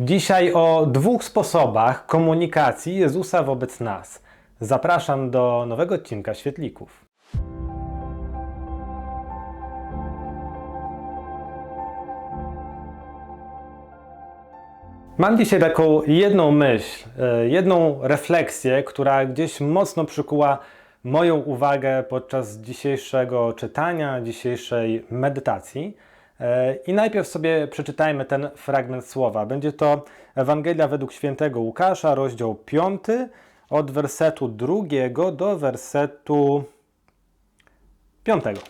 Dzisiaj o dwóch sposobach komunikacji Jezusa wobec nas. Zapraszam do nowego odcinka Świetlików. Mam dzisiaj taką jedną myśl, e, jedną refleksję, która gdzieś mocno przykuła moją uwagę podczas dzisiejszego czytania, dzisiejszej medytacji. E, I najpierw sobie przeczytajmy ten fragment słowa. Będzie to Ewangelia według świętego Łukasza, rozdział 5, od wersetu drugiego do wersetu piątego.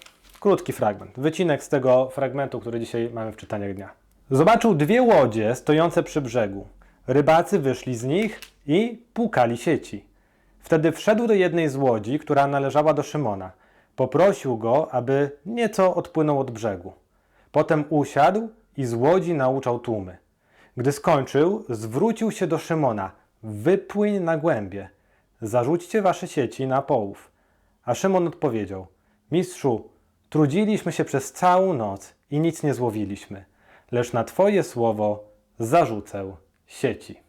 Krótki fragment, wycinek z tego fragmentu, który dzisiaj mamy w czytaniach dnia. Zobaczył dwie łodzie stojące przy brzegu. Rybacy wyszli z nich i płukali sieci. Wtedy wszedł do jednej z łodzi, która należała do Szymona. Poprosił go, aby nieco odpłynął od brzegu. Potem usiadł i z łodzi nauczał tłumy. Gdy skończył, zwrócił się do Szymona: Wypłyń na głębie, zarzućcie wasze sieci na połów. A Szymon odpowiedział: Mistrzu, trudziliśmy się przez całą noc i nic nie złowiliśmy, lecz na Twoje słowo zarzucę sieci.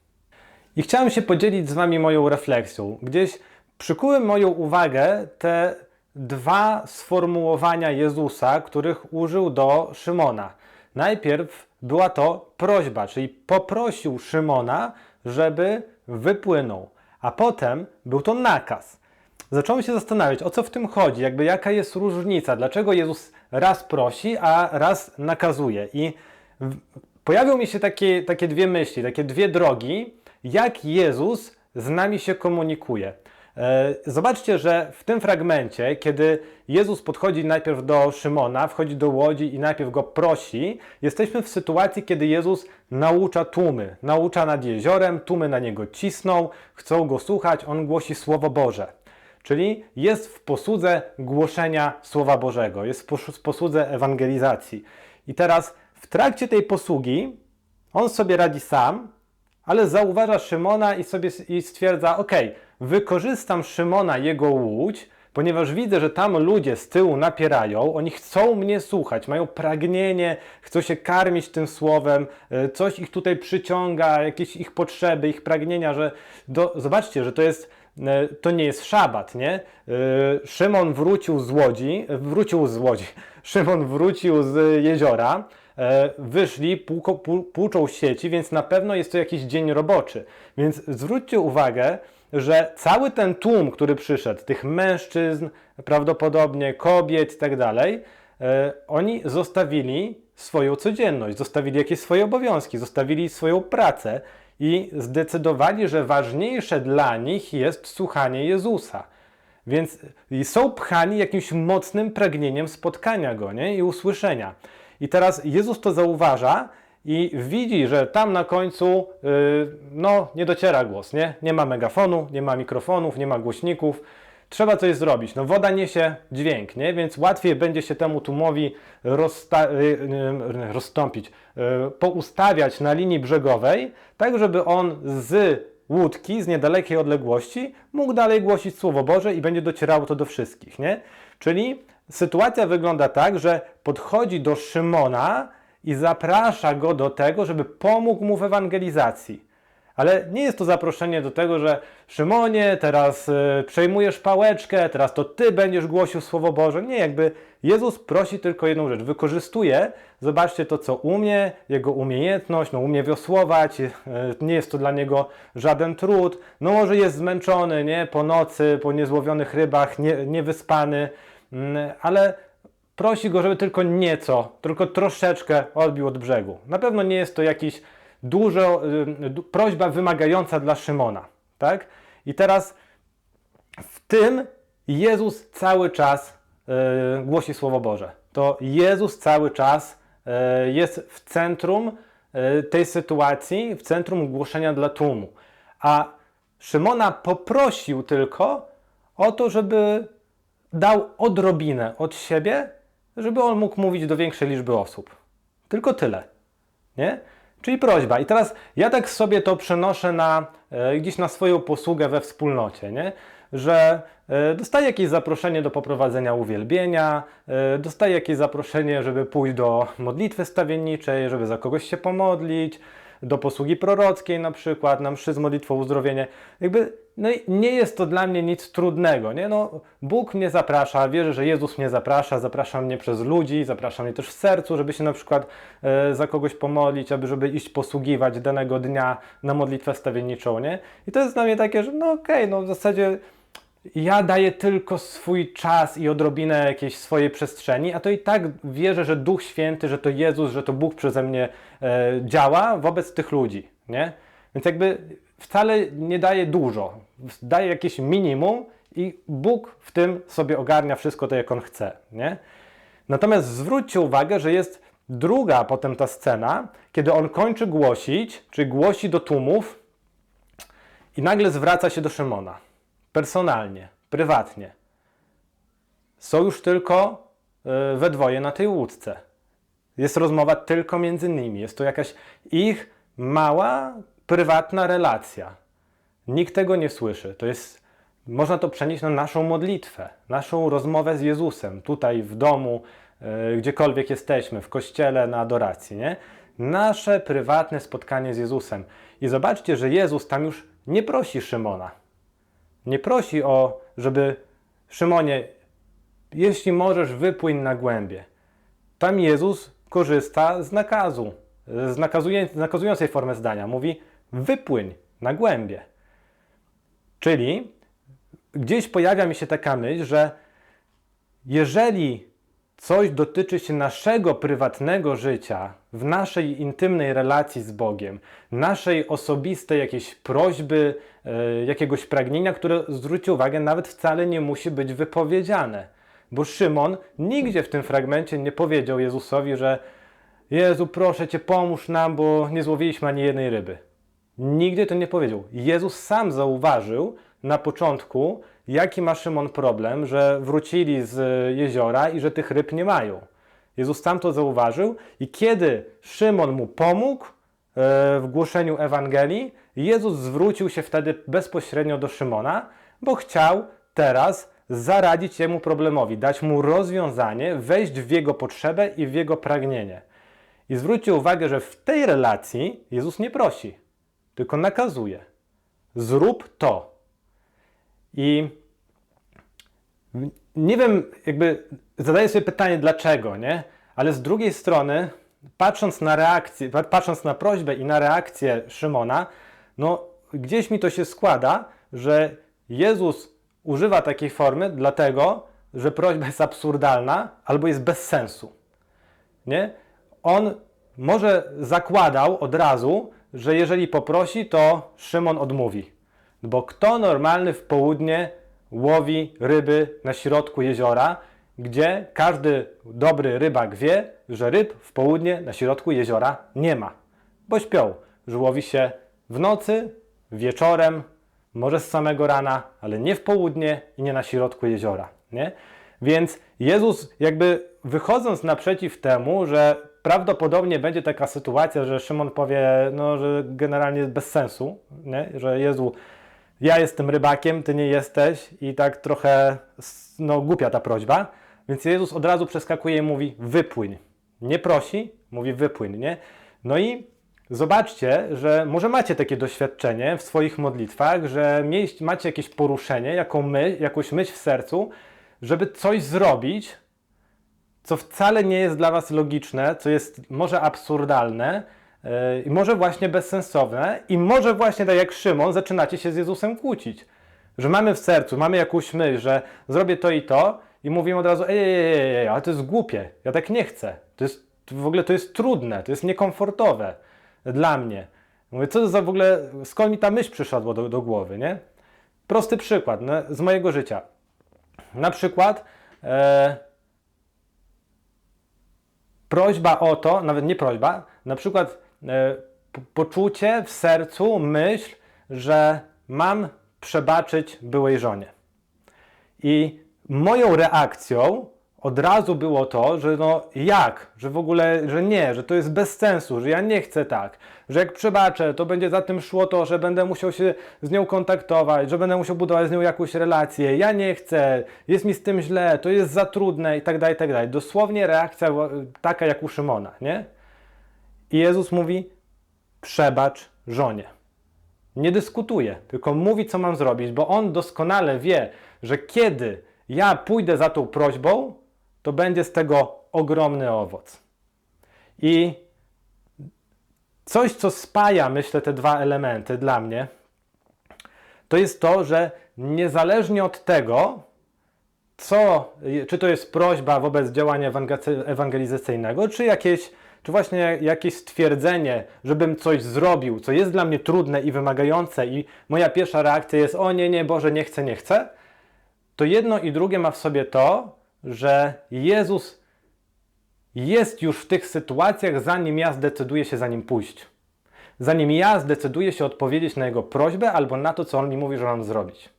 I chciałem się podzielić z Wami moją refleksją. Gdzieś przykuły moją uwagę te dwa sformułowania Jezusa, których użył do Szymona. Najpierw była to prośba, czyli poprosił Szymona, żeby wypłynął, a potem był to nakaz. Zacząłem się zastanawiać, o co w tym chodzi, jakby jaka jest różnica, dlaczego Jezus raz prosi, a raz nakazuje. I pojawią mi się takie, takie dwie myśli, takie dwie drogi, jak Jezus z nami się komunikuje. E, Zobaczcie, że w tym fragmencie, kiedy Jezus podchodzi najpierw do Szymona, wchodzi do łodzi i najpierw go prosi, jesteśmy w sytuacji, kiedy Jezus naucza tłumy. Naucza nad jeziorem, tłumy na niego cisną, chcą go słuchać, on głosi Słowo Boże. Czyli jest w posłudze głoszenia Słowa Bożego, jest w pos- w posłudze ewangelizacji. I teraz w trakcie tej posługi on sobie radzi sam, ale zauważa Szymona i sobie i stwierdza: OK, wykorzystam Szymona, jego łódź, ponieważ widzę, że tam ludzie z tyłu napierają, oni chcą mnie słuchać, mają pragnienie, chcą się karmić tym słowem, e, coś ich tutaj przyciąga, jakieś ich potrzeby, ich pragnienia, że do, zobaczcie, że to jest e, to nie jest szabat, nie? E, Szymon wrócił z łodzi, wrócił z łodzi. Szymon wrócił z jeziora, wyszli, płuko, płu- płuczą sieci, więc na pewno jest to jakiś dzień roboczy. Więc zwróćcie uwagę, że cały ten tłum, który przyszedł, tych mężczyzn, prawdopodobnie kobiet i tak dalej, e, oni zostawili swoją codzienność, zostawili jakieś swoje obowiązki, zostawili swoją pracę i zdecydowali, że ważniejsze dla nich jest słuchanie Jezusa. Więc są pchani jakimś mocnym pragnieniem spotkania Go nie? i usłyszenia. I teraz Jezus to zauważa i widzi, że tam na końcu yy, no, nie dociera głos. Nie? nie ma megafonu, nie ma mikrofonów, nie ma głośników. Trzeba coś zrobić. No, woda niesie dźwięk, nie? więc łatwiej będzie się temu tłumowi rozsta- yy, yy, rozstąpić, yy, poustawiać na linii brzegowej, tak żeby on z łódki z niedalekiej odległości mógł dalej głosić Słowo Boże i będzie docierało to do wszystkich, nie? Czyli sytuacja wygląda tak, że podchodzi do Szymona i zaprasza go do tego, żeby pomógł mu w ewangelizacji. Ale nie jest to zaproszenie do tego, że Szymonie, teraz y, przejmujesz pałeczkę, teraz to ty będziesz głosił Słowo Boże. Nie, jakby Jezus prosi tylko jedną rzecz. Wykorzystuje, zobaczcie to, co umie, jego umiejętność, no umie wiosłować, y, nie jest to dla niego żaden trud. No może jest zmęczony, nie, po nocy, po niezłowionych rybach, nie, niewyspany, ale prosi go, żeby tylko nieco, tylko troszeczkę odbił od brzegu. Na pewno nie jest to jakiś dużo, y, prośba wymagająca dla Szymona, tak? I teraz w tym Jezus cały czas y, głosi Słowo Boże. To Jezus cały czas y, jest w centrum tej sytuacji, w centrum głoszenia dla tłumu. A Szymona poprosił tylko o to, żeby dał odrobinę od siebie, żeby on mógł mówić do większej liczby osób. Tylko tyle. Nie? Czyli prośba. I teraz ja tak sobie to przenoszę na, e, gdzieś na swoją posługę we wspólnocie, nie? że e, dostaję jakieś zaproszenie do poprowadzenia uwielbienia, e, dostaję jakieś zaproszenie, żeby pójść do modlitwy stawienniczej, żeby za kogoś się pomodlić, do posługi prorockiej na przykład, na mszy z modlitwą uzdrowienie. Jakby, no i nie jest to dla mnie nic trudnego, nie? No, Bóg mnie zaprasza, wierzę, że Jezus mnie zaprasza, zaprasza mnie przez ludzi, zaprasza mnie też w sercu, żeby się na przykład e, za kogoś pomodlić, aby żeby iść posługiwać danego dnia na modlitwę stawienniczą, nie? I to jest dla mnie takie, że no okej, no w zasadzie ja daję tylko swój czas i odrobinę jakiejś swojej przestrzeni, a to i tak wierzę, że Duch Święty, że to Jezus, że to Bóg przeze mnie e, działa wobec tych ludzi, nie? Więc jakby wcale nie daje dużo, daje jakieś minimum i Bóg w tym sobie ogarnia wszystko to, jak On chce, nie? Natomiast zwróćcie uwagę, że jest druga potem ta scena, kiedy On kończy głosić, czyli głosi do tłumów i nagle zwraca się do Szymona personalnie, prywatnie. Są już tylko y, we dwoje na tej łódce. Jest rozmowa tylko między nimi. Jest to jakaś ich mała, prywatna relacja. Nikt tego nie słyszy. To jest, można to przenieść na naszą modlitwę, naszą rozmowę z Jezusem, tutaj w domu, y, gdziekolwiek jesteśmy, w kościele, na adoracji, nie? Nasze prywatne spotkanie z Jezusem. I zobaczcie, że Jezus tam już nie prosi Szymona. Nie prosi o, żeby Szymonie, jeśli możesz, wypłyń na głębie. Tam Jezus korzysta z nakazu, z, z nakazującej formy zdania. Mówi, wypłyń na głębie. Czyli gdzieś pojawia mi się taka myśl, że jeżeli coś dotyczy się naszego prywatnego życia, w naszej intymnej relacji z Bogiem, naszej osobistej jakiejś prośby, e, jakiegoś pragnienia, które zwróćcie uwagę, nawet wcale nie musi być wypowiedziane. Bo Szymon nigdzie w tym fragmencie nie powiedział Jezusowi, że Jezu, proszę Cię, pomóż nam, bo nie złowiliśmy ani jednej ryby. Nigdy to nie powiedział. Jezus sam zauważył na początku, jaki ma Szymon problem, że wrócili z jeziora i że tych ryb nie mają. Jezus sam to zauważył i kiedy Szymon mu pomógł e, w głoszeniu Ewangelii, Jezus zwrócił się wtedy bezpośrednio do Szymona, bo chciał teraz zaradzić jemu problemowi, dać mu rozwiązanie, wejść w jego potrzebę i w jego pragnienie. I zwróćcie uwagę, że w tej relacji Jezus nie prosi, tylko nakazuje. Zrób to. I nie wiem, jakby zadaję sobie pytanie, dlaczego, nie? Ale z drugiej strony, patrząc na reakcję, patrząc na prośbę i na reakcję Szymona, no gdzieś mi to się składa, że Jezus używa takiej formy dlatego, że prośba jest absurdalna albo jest bez sensu. Nie? On może zakładał od razu, że jeżeli poprosi, to Szymon odmówi. Bo kto normalny w południe łowi ryby na środku jeziora, gdzie każdy dobry rybak wie, że ryb w południe na środku jeziora nie ma, bo śpią, że łowi się w nocy, wieczorem, może z samego rana, ale nie w południe i nie na środku jeziora. Nie? Więc Jezus, jakby wychodząc naprzeciw temu, że prawdopodobnie będzie taka sytuacja, że Szymon powie, no, że generalnie bez sensu, nie? że Jezu, ja jestem rybakiem, ty nie jesteś i tak trochę no, głupia ta prośba. Więc Jezus od razu przeskakuje i mówi wypłyń. Nie prosi, mówi wypłyń, nie? No i zobaczcie, że może macie takie doświadczenie w swoich modlitwach, że macie jakieś poruszenie, jaką myśl, jakąś myśl w sercu, żeby coś zrobić, co wcale nie jest dla Was logiczne, co jest może absurdalne, E, I może właśnie bezsensowne, i może właśnie tak jak Szymon, zaczynacie się z Jezusem kłócić. Że mamy w sercu, mamy jakąś myśl, że zrobię to i to, i mówimy od razu, ej, ej, ej, ej ale to jest głupie, ja tak nie chcę. To jest, w ogóle to jest trudne, to jest niekomfortowe dla mnie. Mówię, co za w ogóle, skąd mi ta myśl przyszła do, do głowy, nie? Prosty przykład no, z mojego życia. Na przykład e, prośba o to, nawet nie prośba, na przykład E, poczucie w sercu, myśl, że mam przebaczyć byłej żonie. I moją reakcją od razu było to, że no jak, że w ogóle, że nie, że to jest bez sensu, że ja nie chcę tak, że jak przebaczę, to będzie za tym szło to, że będę musiał się z nią kontaktować, że będę musiał budować z nią jakąś relację, ja nie chcę, jest mi z tym źle, to jest za trudne i tak dalej, i tak dalej. Dosłownie reakcja taka jak u Szymona, nie? I Jezus mówi: przebacz żonie. Nie dyskutuje, tylko mówi, co mam zrobić, bo on doskonale wie, że kiedy ja pójdę za tą prośbą, to będzie z tego ogromny owoc. I coś, co spaja, myślę, te dwa elementy dla mnie, to jest to, że niezależnie od tego, co, czy to jest prośba wobec działania ewangelizacy- ewangelizacyjnego, czy jakieś, czy właśnie jakieś stwierdzenie, żebym coś zrobił, co jest dla mnie trudne i wymagające, i moja pierwsza reakcja jest: O nie, nie, Boże, nie chcę, nie chcę, to jedno i drugie ma w sobie to, że Jezus jest już w tych sytuacjach, zanim ja zdecyduję się za nim pójść. Zanim ja zdecyduję się odpowiedzieć na jego prośbę albo na to, co on mi mówi, że mam zrobić.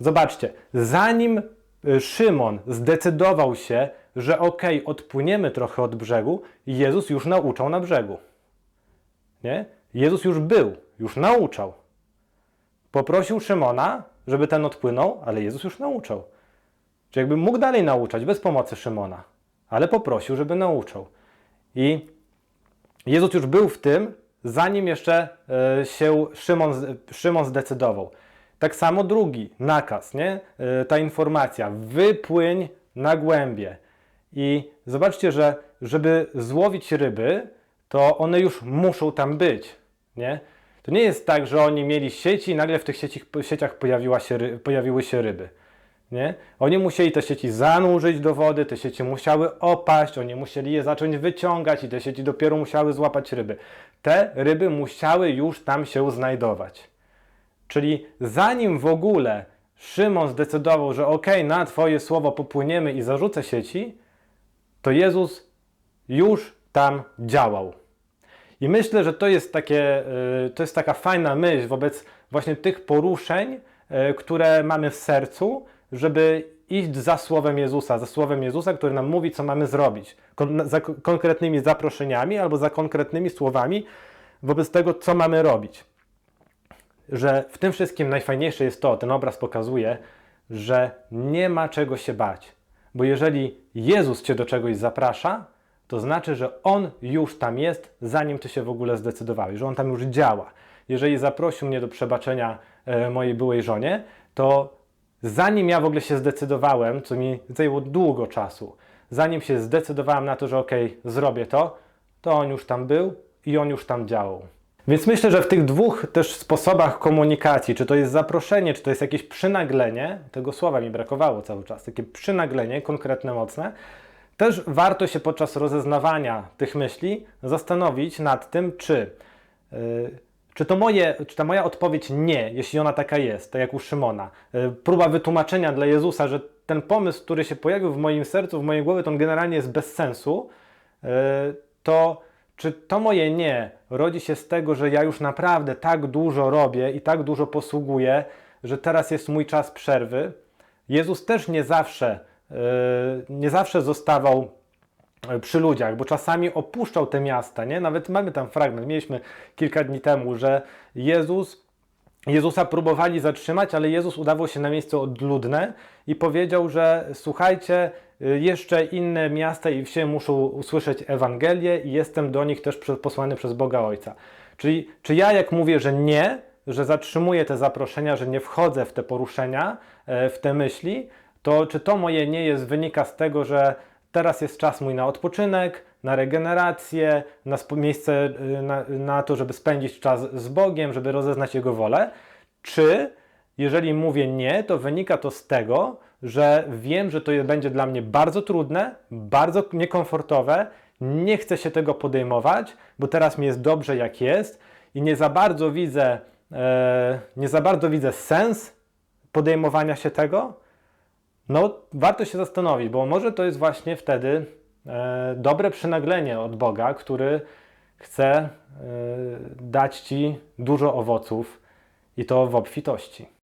Zobaczcie, zanim y, Szymon zdecydował się, że okej, odpłyniemy trochę od brzegu, Jezus już nauczał na brzegu. Nie? Jezus już był, już nauczał. Poprosił Szymona, żeby ten odpłynął, ale Jezus już nauczał. Czy jakby mógł dalej nauczać bez pomocy Szymona, ale poprosił, żeby nauczał. I Jezus już był w tym, zanim jeszcze e, się Szymon, Szymon zdecydował. Tak samo drugi nakaz, nie? E, ta informacja, wypłyń na głębie. I zobaczcie, że żeby złowić ryby, to one już muszą tam być, nie? To nie jest tak, że oni mieli sieci i nagle w tych sieci, sieciach pojawiła się, pojawiły się ryby. Nie? Oni musieli te sieci zanurzyć do wody, te sieci musiały opaść, oni musieli je zacząć wyciągać i te sieci dopiero musiały złapać ryby. Te ryby musiały już tam się znajdować. Czyli zanim w ogóle Szymon zdecydował, że okej, na Twoje słowo popłyniemy i zarzucę sieci, to Jezus już tam działał. I myślę, że to jest, takie, y, to jest taka fajna myśl wobec właśnie tych poruszeń, y, które mamy w sercu, żeby iść za słowem Jezusa, za słowem Jezusa, który nam mówi, co mamy zrobić. Kon- za konkretnymi zaproszeniami albo za konkretnymi słowami wobec tego, co mamy robić. Że w tym wszystkim najfajniejsze jest to, ten obraz pokazuje, że nie ma czego się bać. Bo jeżeli Jezus cię do czegoś zaprasza, to znaczy, że On już tam jest, zanim ty się w ogóle zdecydowałeś, że On tam już działa. Jeżeli zaprosił mnie do przebaczenia e, mojej byłej żonie, to zanim ja w ogóle się zdecydowałem, co mi zajęło długo czasu, zanim się zdecydowałem na to, że okej, zrobię to, to On już tam był i On już tam działał. Więc myślę, że w tych dwóch też sposobach komunikacji, czy to jest zaproszenie, czy to jest jakieś przynaglenie, tego słowa mi brakowało cały czas, takie przynaglenie konkretne, mocne, też warto się podczas rozeznawania tych myśli zastanowić nad tym, czy, yy, czy, to moje, czy ta moja odpowiedź nie, jeśli ona taka jest, tak jak u Szymona, yy, próba wytłumaczenia dla Jezusa, że ten pomysł, który się pojawił w moim sercu, w mojej głowie, to on generalnie jest bez sensu, yy, to czy to moje nie rodzi się z tego, że ja już naprawdę tak dużo robię i tak dużo posługuję, że teraz jest mój czas przerwy? Jezus też nie zawsze, yy, nie zawsze zostawał przy ludziach, bo czasami opuszczał te miasta, nie? Nawet mamy tam fragment, mieliśmy kilka dni temu, że Jezus Jezusa próbowali zatrzymać, ale Jezus udawał się na miejsce odludne i powiedział, że słuchajcie, y, jeszcze inne miasta i wsie muszą usłyszeć Ewangelię i jestem do nich też posłany przez Boga Ojca. Czyli czy ja jak mówię, że nie, że zatrzymuję te zaproszenia, że nie wchodzę w te poruszenia, e, w te myśli, to czy to moje nie jest wynika z tego, że teraz jest czas mój na odpoczynek, na regenerację, na miejsce y, na, na to, żeby spędzić czas z Bogiem, żeby rozeznać Jego wolę? Czy jeżeli mówię nie, to wynika to z tego, że wiem, że to będzie dla mnie bardzo trudne, bardzo niekomfortowe, nie chcę się tego podejmować, bo teraz mi jest dobrze jak jest i nie za bardzo widzę, e, nie za bardzo widzę sens podejmowania się tego, no warto się zastanowić, bo może to jest właśnie wtedy e, dobre przynaglenie od Boga, który chce e, dać Ci dużo owoców i to w obfitości.